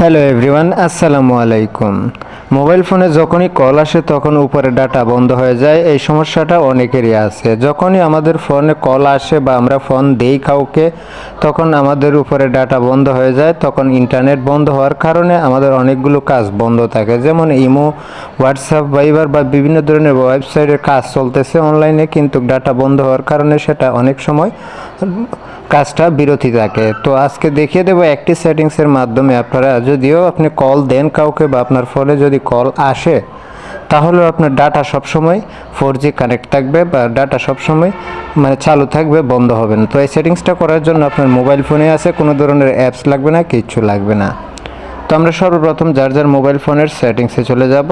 Hello everyone আসসালামু আলাইকুম mobile ফোনে যখনই কল আসে তখন উপরে ডাটা বন্ধ হয়ে যায়, এই সমস্যাটা অনেকেরই আছে। যখনই আমাদের ফোনে কল আসে বা আমরা ফোন দেই কাউকে, তখন আমাদের উপরে ডাটা বন্ধ হয়ে যায়, তখন ইন্টারনেট বন্ধ হওয়ার কারণে আমাদের অনেকগুলো কাজ বন্ধ থাকে। যেমন ইমো, হোয়াটসঅ্যাপ, ভাইবার বা বিভিন্ন ধরনের ওয়েবসাইটের কাজ চলতেছে অনলাইনে কিন্তু ডাটা বন্ধ হওয়ার কারণে সেটা অনেক সময় কাজটা বিরতি থাকে। তো আজকে দেখিয়ে দেবো একটি সেটিংসের মাধ্যমে আপনারা, যদিও আপনি কল দেন কাউকে বা আপনার ফোনে যদি কল আসে তাহলে আপনার ডাটা সবসময় ফোর জি কানেক্ট থাকবে বা ডাটা সবসময় মানে চালু থাকবে, বন্ধ হবে না। তো এই সেটিংসটা করার জন্য আপনার মোবাইল ফোনে আছে, কোনো ধরনের অ্যাপস লাগবে না, কিচ্ছু লাগবে না। তো আমরা সর্বপ্রথম যার যার মোবাইল ফোনের সেটিংসে চলে যাব।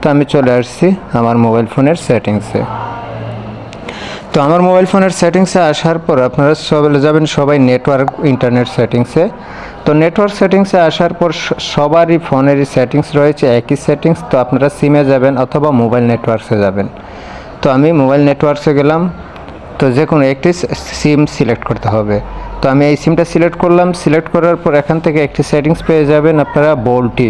তো আমি চলে আসছি আমার মোবাইল ফোনের সেটিংসে তো আমার মোবাইল ফোনের সেটিংসে আসার পর আপনারা সবাই যাবেন সবাই নেটওয়ার্ক, ইন্টারনেট সেটিংসে। তো নেটওয়ার্ক সেটিংসে আসার পর সবারই ফোনেরই সেটিংস রয়েছে, একই সেটিংস। তো আপনারা সিমে যাবেন অথবা মোবাইল নেটওয়ার্কসে যাবেন। তো আমি মোবাইল নেটওয়ার্কসে গেলাম। তো যে কোনো একটি সিম সিলেক্ট করতে হবে। তো আমি এই সিমটা সিলেক্ট করলাম। সিলেক্ট করার পর এখান থেকে একটি সেটিংস পেয়ে যাবেন আপনারা বোল্টি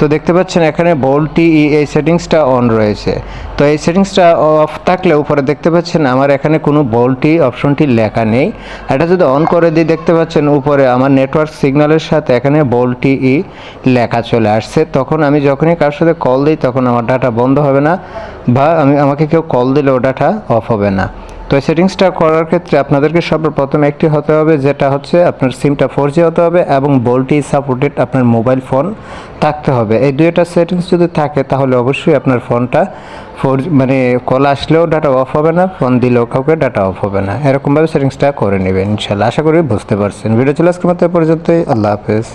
তো দেখতে পাচ্ছেন এখানে বোল্টি এই সেটিংসটা অন রয়েছে। তো এই সেটিংসটা অফ থাকলে উপরে দেখতে পাচ্ছেন আমার এখানে কোনো বোল্টি অপশনটি লেখা নেই। এটা যদি অন করে দিই, দেখতে পাচ্ছেন উপরে আমার নেটওয়ার্ক সিগন্যালের সাথে এখানে বোল্টি ই, লেখা চলে আসছে। তখন আমি যখনই কারোর সাথে কল দিই, তখন আমার ডাটা বন্ধ হবে না, বা আমি, আমাকে কেউ কল দিলেও ডাটা অফ হবে না। তো এই সেটিংসটা করার ক্ষেত্রে আপনাদেরকে সর্বপ্রথম একটি হতে হবে, যেটা হচ্ছে আপনার সিমটা ফোর জি হতে হবে এবং বোল্টি সাপোর্টেড আপনার মোবাইল ফোন থাকতে হবে। এই দুইটা সেটিংস যদি থাকে, তাহলে অবশ্যই আপনার ফোনটা ফোর মানে কল আসলেও ডাটা অফ হবে না ফোন দিলেও কাউকে ডাটা অফ হবে না। এরকমভাবে সেটিংসটা করে নেবেন ইনশাল্লাহ আশা করি বুঝতে পারছেন। ভিডিও চলে আজকের মতো পর্যন্তই। আল্লাহ হাফেজ।